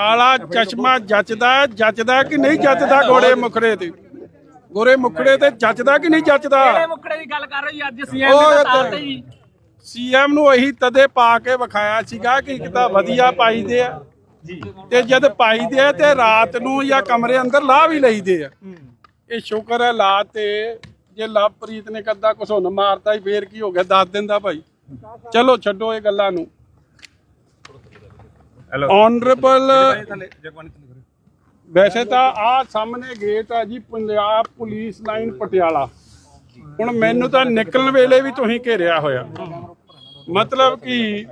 ਕਾਲਾ ਚਸ਼ਮਾ ਜੱਚਦਾ ਜੱਚਦਾ ਕਿ ਨਹੀਂ ਜੱਚਦਾ ਗੋਰੇ ਮੁਖੜੇ ਤੇ? ਗੋਰੇ ਮੁਖੜੇ ਤੇ ਜੱਚਦਾ ਕਿ ਨਹੀਂ ਜੱਚਦਾ? ਕਿਹੜੇ ਮੁਖੜੇ ਦੀ ਗੱਲ ਕਰ ਰਹੇ ਅੱਜ ਸੀਐਮ ਤਾਂ- ਤਾਰ ਤੇ ਜੀ। ਸੀਐਮ ਨੂੰ ਇਹੀ ਤਦੇ ਪਾ ਕੇ ਵਿਖਾਇਆ ਸੀਗਾ ਕਿ ਇੱਕ ਤਾਂ ਵਧੀਆ ਪਾਈਦੇ ਆ। ਤੇ ਜਦ ਪਾਈਦੇ ਆ ਤੇ ਰਾਤ ਨੂੰ ਜਾਂ ਕਮਰੇ ਅੰਦਰ ਲਾ ਵੀ ਲਈਦੇ ਆ। ਇਹ ਸ਼ੁਕਰ ਹੈ ਲਾ ਤੇ ਜੇ ਲਵਪ੍ਰੀਤ ਨੇ ਕੱਦਾ ਘਸੁੰਨ ਮਾਰਤਾ ਹੀ ਫੇਰ ਕੀ ਹੋ ਗਿਆ? ਦੱਸ ਦਿੰਦਾ ਭਾਈ। ਚਲੋ ਛੱਡੋ ਇਹ ਗੱਲਾਂ ਨੂੰ। ਆਨਰੇਬਲ ਵੈਸੇ ਤਾਂ ਆ ਸਾਹਮਣੇ ਗੇਟ ਆ ਜੀ ਪੰਜਾਬ ਪੁਲਿਸ ਲਾਈਨ ਪਟਿਆਲਾ। ਹੁਣ ਮੈਨੂੰ ਤਾਂ ਨਿਕਲਣ ਵੇਲੇ ਵੀ ਤੁਸੀਂ ਘੇਰਿਆ ਹੋਇਆ। ਮਤਲਬ ਕਿ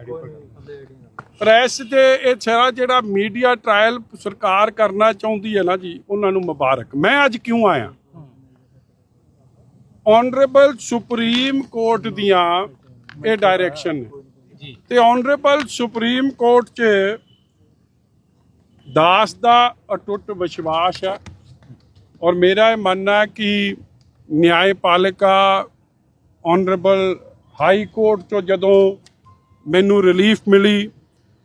ਪ੍ਰੈਸ ਤੇ ਇਹ ਸਾਰਾ ਜਿਹੜਾ ਮੀਡੀਆ ਟ੍ਰਾਇਲ ਸਰਕਾਰ ਕਰਨਾ ਚਾਹੁੰਦੀ ਹੈ ਨਾ ਜੀ ਉਹਨਾਂ ਨੂੰ ਮੁਬਾਰਕ। ਮੈਂ ਅੱਜ ਕਿਉਂ ਆਇਆ? ਆਨਰੇਬਲ ਸੁਪਰੀਮ ਕੋਰਟ ਦੀਆਂ ਇਹ ਡਾਇਰੈਕਸ਼ਨ ਨੇ। ਤੇ ਆਨਰੇਬਲ ਸੁਪਰੀਮ ਕੋਰਟ 'ਚ ਦਾਸ ਦਾ ਅਟੁੱਟ ਵਿਸ਼ਵਾਸ ਹੈ ਔਰ ਮੇਰਾ ਇਹ ਮੰਨਣਾ ਹੈ ਕਿ ਨਿਆਂਪਾਲਿਕਾ ਆਨਰੇਬਲ ਹਾਈ ਕੋਰਟ ਤੋਂ ਜਦੋਂ ਮੈਨੂੰ ਰਿਲੀਫ ਮਿਲੀ,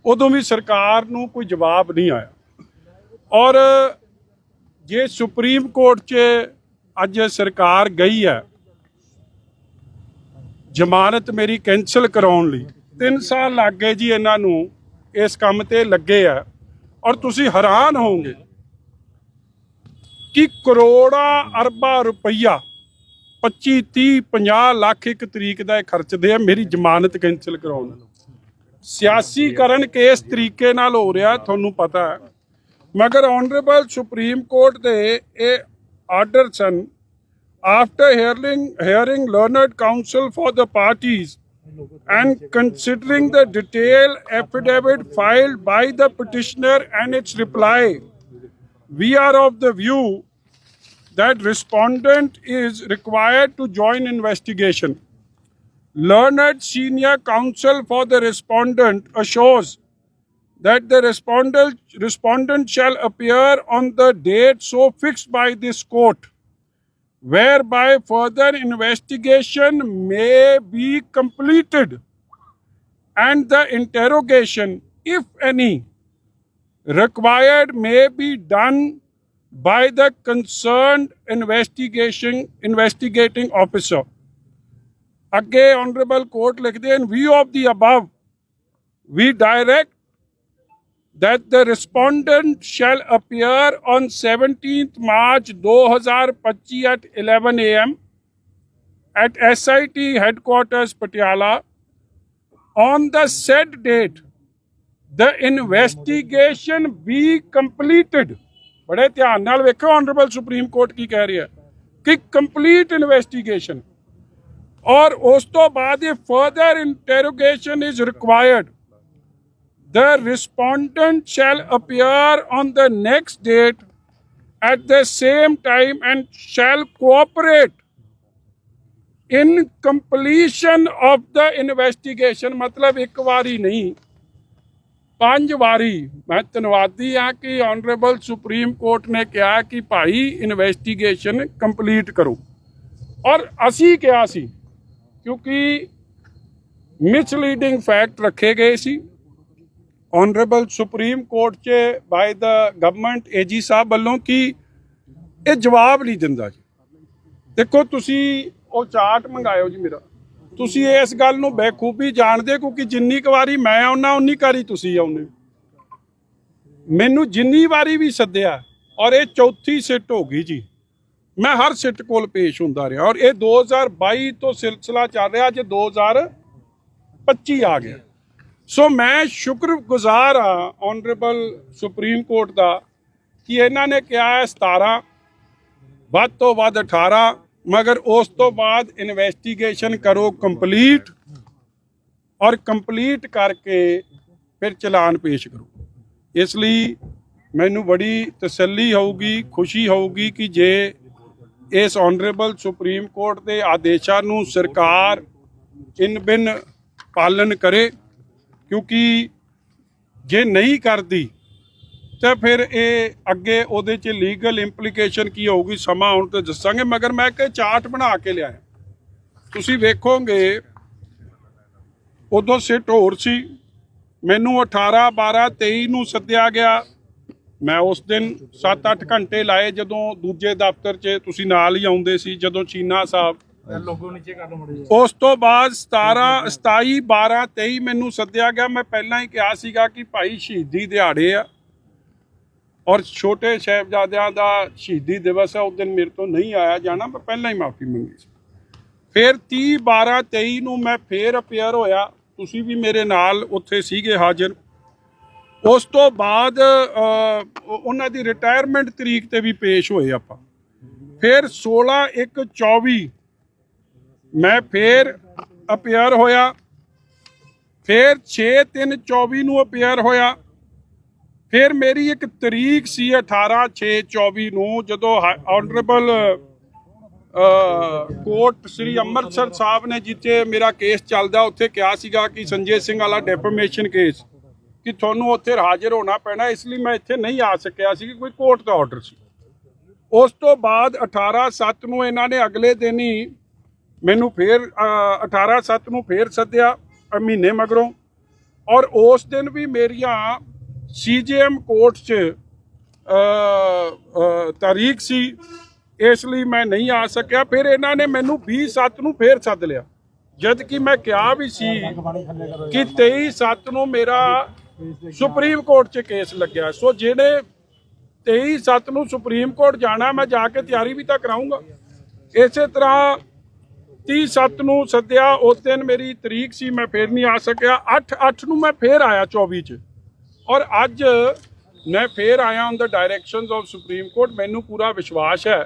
ਉਦੋਂ ਵੀ ਸਰਕਾਰ ਨੂੰ ਕੋਈ ਜਵਾਬ ਨਹੀਂ ਆਇਆ। ਔਰ ਜੇ ਸੁਪਰੀਮ ਕੋਰਟ 'ਚ ਅੱਜ ਸਰਕਾਰ ਗਈ ਹੈ, ਜ਼ਮਾਨਤ ਮੇਰੀ ਕੈਨਸਲ ਕਰਾਉਣ ਲਈ 3 ਸਾਲ ਲੱਗ ਗਏ ਜੀ ਇਹਨਾਂ ਨੂੰ, ਇਸ ਕੰਮ ਤੇ ਲੱਗੇ ਆ। ਔਰ ਤੁਸੀਂ ਹੈਰਾਨ ਹੋਵੋਗੇ ਕਿ ਕਰੋੜਾਂ ਅਰਬਾਂ ਰੁਪਈਆ 25 30 50 ਲੱਖ ਇੱਕ ਤਰੀਕ ਦਾ ਇਹ ਖਰਚਦੇ ਆ ਮੇਰੀ ਜ਼ਮਾਨਤ ਕੈਨਸਲ ਕਰਾਉਣ ਸਿਆਸੀਕਰਨ ਕਿਸ ਤਰੀਕੇ ਨਾਲ ਹੋ ਰਿਹਾ ਤੁਹਾਨੂੰ ਪਤਾ ਹੈ। ਮਗਰ ਆਨਰੇਬਲ ਸੁਪਰੀਮ ਕੋਰਟ ਦੇ ਇਹ ਆਰਡਰ ਸਨ, after hearing hearing learned counsel for the parties and considering the detailed affidavit filed by the petitioner and its reply we are of the view that respondent is required to join investigation. Learned senior counsel for the respondent assures that the respondent respondent shall appear on the date so fixed by this court whereby further investigation may be completed and the interrogation, if any, required may be done by the concerned investigation investigating officer. Again, Honorable Court, in view of the above, we direct that the respondent shall appear on 17th March 2025 at 11 a.m. at SIT headquarters Patiala. On the said date, the investigation be completed. बड़े ध्यान नाल वेखो honourable supreme court की कह रही है कि complete investigation और उस तो बाद further interrogation is required the respondent shall appear on the next date at the same time and shall cooperate in completion of the investigation ਮਤਲਬ ਇੱਕ ਵਾਰੀ ਨਹੀਂ ਪੰਜ ਵਾਰੀ ਮੈਂ ਧੰਨਵਾਦੀ ਹਾਂ ਕਿ ਆਨਰੇਬਲ ਸੁਪਰੀਮ ਕੋਰਟ ਨੇ ਕਿਹਾ ਕਿ ਭਾਈ ਇਨਵੈਸਟੀਗੇਸ਼ਨ ਕੰਪਲੀਟ ਕਰੋ ਔਰ ਅਸੀਂ ਕਿਹਾ ਸੀ ਕਿਉਂਕਿ ਮਿਸਲੀਡਿੰਗ ਫੈਕਟ ਰੱਖੇ ਗਏ ਸੀ ਆਨਰੇਬਲ ਸੁਪਰੀਮ ਕੋਰਟ 'ਚ ਬਾਈ ਦਾ ਗਵਰਨਮੈਂਟ ਏਜੀ ਸਾਹਿਬ ਵੱਲੋਂ ਕਿ ਇਹ ਜਵਾਬ ਨਹੀਂ ਦਿੰਦਾ ਜੀ? ਦੇਖੋ ਤੁਸੀਂ ਉਹ ਚਾਰਟ ਮੰਗਾਇਓ ਜੀ ਮੇਰਾ। ਤੁਸੀਂ ਇਸ ਗੱਲ ਨੂੰ ਬੇਖੂਬੀ ਜਾਣਦੇ ਕਿਉਂਕਿ ਜਿੰਨੀ ਕੁ ਵਾਰੀ ਮੈਂ ਆਉਣਾ ਉਨੀ ਵਾਰੀ ਤੁਸੀਂ ਆਉਨੇ ਮੈਨੂੰ ਜਿੰਨੀ ਵਾਰੀ ਵੀ ਸੱਦਿਆ ਔਰ ਇਹ ਚੌਥੀ ਸਿੱਟ ਹੋ ਗਈ ਜੀ। ਮੈਂ ਹਰ ਸਿੱਟ ਕੋਲ ਪੇਸ਼ ਹੁੰਦਾ ਰਿਹਾ ਔਰ ਇਹ 2022 ਤੋਂ ਸਿਲਸਿਲਾ ਚੱਲ ਰਿਹਾ, ਅੱਜ 2025 ਆ ਗਿਆ। ਸੋ ਮੈਂ ਸ਼ੁਕਰਗੁਜ਼ਾਰ ਆ ਆਨਰੇਬਲ ਸੁਪਰੀਮ ਕੋਰਟ ਦਾ, ਕਿ ਇਹਨਾਂ ਨੇ ਕਿਹਾ ਹੈ 17 ਵੱਧ ਤੋਂ ਵੱਧ 18 ਮਗਰ ਉਸ ਤੋਂ ਬਾਅਦ ਇਨਵੈਸਟੀਗੇਸ਼ਨ ਕਰੋ ਕੰਪਲੀਟ ਔਰ ਕੰਪਲੀਟ ਕਰਕੇ ਫਿਰ ਚਲਾਨ ਪੇਸ਼ ਕਰੋ। ਇਸ ਲਈ ਮੈਨੂੰ ਬੜੀ ਤਸੱਲੀ ਹੋਊਗੀ, ਖੁਸ਼ੀ ਹੋਊਗੀ ਕਿ ਜੇ ਇਸ ਆਨਰੇਬਲ ਸੁਪਰੀਮ ਕੋਰਟ ਦੇ ਆਦੇਸ਼ਾਂ ਨੂੰ ਸਰਕਾਰ ਇਨ ਬਿਨ ਪਾਲਨ ਕਰੇ ਕਿਉਂਕਿ ਜੇ ਨਹੀਂ ਕਰਦੀ, ਤਾਂ ਫਿਰ ਇਹ ਅੱਗੇ ਉਹਦੇ 'ਚ ਲੀਗਲ ਇੰਪਲੀਕੇਸ਼ਨ ਕੀ ਹੋਊਗੀ, ਸਮਾਂ ਆਉਣ ਤੇ ਦੱਸਾਂਗੇ, ਮਗਰ ਮੈਂ ਇੱਕ ਚਾਰਟ ਬਣਾ ਕੇ ਲਿਆਇਆ। ਤੁਸੀਂ ਵੇਖੋਗੇ, ਉਦੋਂ ਸਿੱਟ ਹੋਰ ਸੀ। ਮੈਨੂੰ 18 12 23 ਨੂੰ ਸੱਦਿਆ ਗਿਆ। ਮੈਂ ਉਸ ਦਿਨ 7-8 ਘੰਟੇ ਲਾਏ ਜਦੋਂ ਦੂਜੇ ਦਫ਼ਤਰ 'ਚ ਤੁਸੀਂ ਨਾਲ ਹੀ ਆਉਂਦੇ ਸੀ, ਜਦੋਂ ਚੀਨਾ ਸਾਹਿਬ ਲੋਗੋ ਨੀਚੇ ਕਰ ਲਓ ਮੜੇ ਉਸ ਤੋਂ ਬਾਅਦ 17 27 12 23 ਮੈਨੂੰ ਸੱਦਿਆ ਗਿਆ। ਮੈਂ ਪਹਿਲਾਂ ਹੀ ਕਿਹਾ ਸੀਗਾ ਕਿ ਭਾਈ ਸ਼ਹੀਦੀ ਦਿਹਾੜੇ ਆ। ਔਰ ਛੋਟੇ ਸਾਹਿਬਜ਼ਾਦਿਆਂ ਦਾ ਸ਼ਹੀਦੀ ਦਿਵਸ ਹੈ ਉਸ ਦਿਨ ਮੇਰੇ ਤੋਂ ਨਹੀਂ ਆਇਆ ਜਾਣਾ। ਮੈਂ ਪਹਿਲਾਂ ਹੀ ਮਾਫੀ ਮੰਗੀ ਸੀ। ਫਿਰ 30 12 23 ਨੂੰ ਮੈਂ ਫੇਰ ਅਪੀਅਰ ਹੋਇਆ। ਤੁਸੀਂ ਵੀ ਮੇਰੇ ਨਾਲ ਉੱਥੇ ਸੀਗੇ ਹਾਜ਼ਰ। ਉਸ ਤੋਂ ਬਾਅਦ ਉਹਨਾਂ ਦੀ ਰਿਟਾਇਰਮੈਂਟ ਤਰੀਕ ਤੇ ਵੀ ਪੇਸ਼ ਹੋਏ ਆਪਾਂ। ਫਿਰ 16 1 24 ਮੈਂ ਫੇਰ ਅਪੇਅਰ ਹੋਇਆ। ਫਿਰ 6 3 24 ਨੂੰ ਅਪੇਅਰ ਹੋਇਆ। ਫਿਰ ਮੇਰੀ ਇੱਕ ਤਰੀਕ ਸੀ 18 6 24 ਨੂੰ, ਜਦੋਂ ਆਨਰੇਬਲ ਕੋਰਟ ਸ੍ਰੀ ਅੰਮ੍ਰਿਤਸਰ ਸਾਹਿਬ ਨੇ ਜਿੱਥੇ ਮੇਰਾ ਕੇਸ ਚੱਲਦਾ, ਉੱਥੇ ਕਿਹਾ ਸੀਗਾ ਕਿ ਸੰਜੇ ਸਿੰਘ ਵਾਲਾ ਡੈਫਰਮੇਸ਼ਨ ਕੇਸ ਕਿ ਤੁਹਾਨੂੰ ਉੱਥੇ ਹਾਜ਼ਰ ਹੋਣਾ ਪੈਣਾ। ਇਸ ਲਈ ਮੈਂ ਇੱਥੇ ਨਹੀਂ ਆ ਸਕਿਆ ਸੀ ਕਿ ਕੋਈ ਕੋਰਟ ਦਾ ਆਰਡਰ ਸੀ। ਉਸ ਤੋਂ ਬਾਅਦ 18 7 ਨੂੰ ਇਹਨਾਂ ਨੇ ਅਗਲੇ ਦਿਨ ਹੀ ਮੈਨੂੰ ਫੇਰ 18 7 ਨੂੰ ਫੇਰ ਸੱਦਿਆ ਮਹੀਨੇ ਮਗਰੋਂ। ਔਰ ਉਸ ਦਿਨ ਵੀ ਮੇਰੀਆਂ ਸੀਜੀਐਮ ਕੋਰਟ 'ਚ ਤਾਰੀਖ ਸੀ। ਇਸ ਲਈ ਮੈਂ ਨਹੀਂ ਆ ਸਕਿਆ। ਫਿਰ ਇਹਨਾਂ ਨੇ ਮੈਨੂੰ 20 7 ਨੂੰ ਫੇਰ ਸੱਦ ਲਿਆ। ਜਦ ਕਿ ਮੈਂ ਕਿਹਾ ਵੀ ਸੀ ਕਿ 23 7 ਨੂੰ ਮੇਰਾ ਸੁਪਰੀਮ ਕੋਰਟ 'ਚ ਕੇਸ ਲੱਗਿਆ। ਸੋ ਜਿਹੜੇ 23 7 ਨੂੰ ਸੁਪਰੀਮ ਕੋਰਟ ਜਾਣਾ, ਮੈਂ ਜਾ ਕੇ ਤਿਆਰੀ ਵੀ ਤਾਂ ਕਰਾਉਂਗਾ ਇਸੇ ਤਰ੍ਹਾਂ 30 7 ਨੂੰ ਸੱਦਿਆ ਉਸ ਦਿਨ ਮੇਰੀ ਤਰੀਕ ਸੀ ਮੈਂ ਫੇਰ ਨਹੀਂ ਆ ਸਕਿਆ। 8 8 ਨੂੰ ਮੈਂ ਫੇਰ ਆਇਆ 24 ਚ। ਔਰ ਅੱਜ ਮੈਂ ਫੇਰ ਆਇਆ on the directions of supreme court ਮੈਨੂੰ ਪੂਰਾ ਵਿਸ਼ਵਾਸ ਹੈ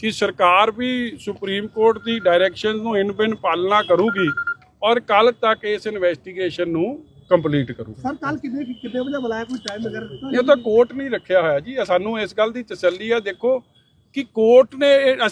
ਕਿ ਸਰਕਾਰ ਵੀ ਸੁਪਰੀਮ ਕੋਰਟ ਦੀ ਡਾਇਰੈਕਸ਼ਨਸ ਨੂੰ ਇਨ ਬਿਨ ਪਾਲਣਾ ਕਰੂਗੀ ਔਰ ਕੱਲ ਤੱਕ ਇਸ ਇਨਵੈਸਟੀਗੇਸ਼ਨ ਨੂੰ ਕੰਪਲੀਟ ਕਰੂਗੀ। ਸਰ ਕੱਲ ਕਿੰਨੇ ਕਿੰਨੇ ਵਜੇ ਬੁਲਾਇਆ ਕੋਈ ਟਾਈਮ ਵਗੈਰਾ ਇਹ ਤਾਂ ਕੋਰਟ ਨਹੀਂ ਰੱਖਿਆ ਹੋਇਆ ਜੀ। ਸਾਨੂੰ ਇਸ ਗੱਲ ਦੀ ਤਸੱਲੀ ਹੈ। ਦੇਖੋ ਕਿ ਕੋਰਟ ਨੇ ਅਸੀਂ